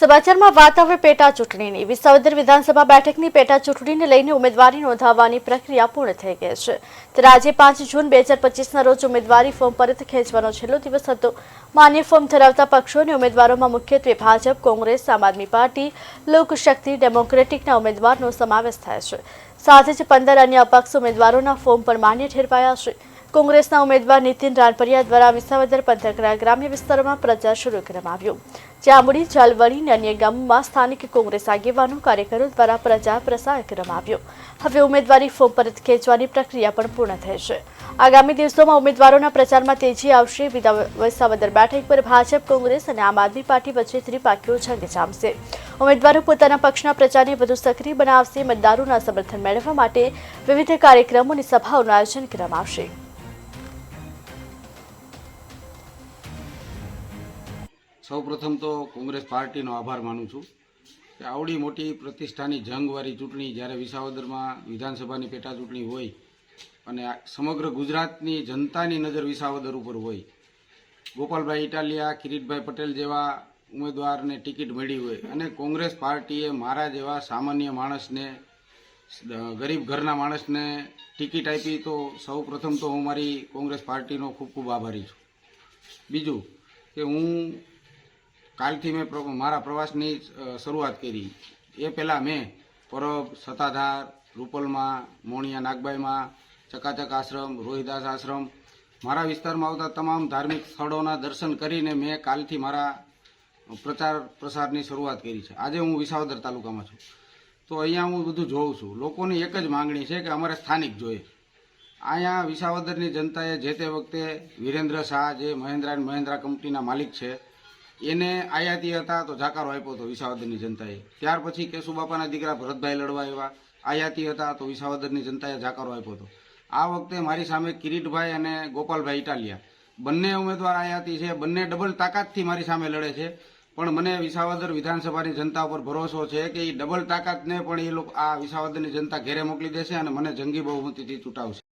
સમાચારમાં વાત હવે પેટા ચૂંટણીની. વિસાવદર વિધાનસભા બેઠકની પેટા ચૂંટણીને લઈને ઉમેદવારી નોંધાવવાની પ્રક્રિયા પૂર્ણ થઈ ગઈ છે. ત્યારે આજે પાંચ જૂન બે હજાર પચીસના રોજ ઉમેદવારી ફોર્મ પરત ખેંચવાનો છેલ્લો દિવસ હતો. માન્ય ફોર્મ ધરાવતા પક્ષો અને ઉમેદવારોમાં મુખ્યત્વે ભાજપ, કોંગ્રેસ, આમ આદમી પાર્ટી, લોકશક્તિ, ડેમોક્રેટિકના ઉમેદવારનો સમાવેશ થાય છે. સાથે જ પંદર અન્ય અપક્ષ ઉમેદવારોના ફોર્મ પણ માન્ય ઠેરવાયા છે. કોંગ્રેસના ઉમેદવાર નીતિન રાનપરિયા દ્વારા વિસાવદર પંથકના ગ્રામ્ય વિસ્તારોમાં પ્રચાર શરૂ કરવામાં આવ્યો. ચામડી જાલવણી અને અન્ય ગામોમાં સ્થાનિક કોંગ્રેસ આગેવાનો, કાર્યકરો દ્વારા પ્રચાર પ્રસાર કરવામાં આવ્યો. હવે ઉમેદવારી ફોર્મ પરત ખેંચવાની પ્રક્રિયા પણ પૂર્ણ થઈ છે. આગામી દિવસોમાં ઉમેદવારોના પ્રચારમાં તેજી આવશે. વિસાવદર બેઠક પર ભાજપ, કોંગ્રેસ અને આમ આદમી પાર્ટી વચ્ચે ત્રિપાખીઓ જંગ જામશે. ઉમેદવારો પોતાના પક્ષના પ્રચારને વધુ સક્રિય બનાવશે. મતદારોના સમર્થન મેળવવા માટે વિવિધ કાર્યક્રમો અને સભાઓનું આયોજન કરવામાં આવશે. સૌપ્રથમ તો કોંગ્રેસ પાર્ટીનો આભાર માનું છું કે આવડી મોટી પ્રતિષ્ઠાની જંગવાળી ચૂંટણી જ્યારે વિસાવદરમાં વિધાનસભાની પેટા ચૂંટણી હોય અને સમગ્ર ગુજરાતની જનતાની નજર વિસાવદર ઉપર હોય, ગોપાલભાઈ ઇટાલિયા, કિરીટભાઈ પટેલ જેવા ઉમેદવારને ટિકિટ મળી હોય અને કોંગ્રેસ પાર્ટીએ મારા જેવા સામાન્ય માણસને, ગરીબ ઘરના માણસને ટિકિટ આપી, તો સૌ પ્રથમ તો હું મારી કોંગ્રેસ પાર્ટીનો ખૂબ ખૂબ આભારી છું. બીજું કે હું કાલથી મેં મારા પ્રવાસની શરૂઆત કરી. એ પહેલાં મેં પરબ, સત્તાધાર, રૂપલમાં, મોણિયા નાગબાઈમાં, ચકાચક આશ્રમ, રોહિદાસ આશ્રમ, મારા વિસ્તારમાં આવતા તમામ ધાર્મિક સ્થળોના દર્શન કરીને મેં કાલથી મારા પ્રચાર પ્રસારની શરૂઆત કરી છે. આજે હું વિસાવદર તાલુકામાં છું. તો અહીંયા હું બધું જોઉં છું. લોકોની એક જ માંગણી છે કે અમારે સ્થાનિક જોઈએ. અહીંયા વિસાવદરની જનતાએ જે તે વખતે વિરેન્દ્ર શાહ જે મહેન્દ્રા એન્ડ મહેન્દ્રા કંપનીના માલિક છે એને આયાતી હતા તો જાકારો આપ્યો હતો વિસાવદરની જનતાએ. ત્યાર પછી કેશુબાપાના દીકરા ભરતભાઈ લડવા આવ્યા. આયાતી હતા તો વિસાવદરની જનતાએ જાકારો આપ્યો હતો આ વખતે મારી સામે કિરીટભાઈ અને ગોપાલભાઈ ઇટાલિયા. બંને ઉમેદવાર આયાતી છે. બંને ડબલ તાકાતથી મારી સામે લડે છે. પણ મને વિસાવદર વિધાનસભાની જનતા ઉપર ભરોસો છે કે એ ડબલ તાકાતને પણ એ લોકો આ વિસાવદરની જનતા ઘેરે મોકલી દેશે અને મને જંગી બહુમતીથી ચૂંટાવશે.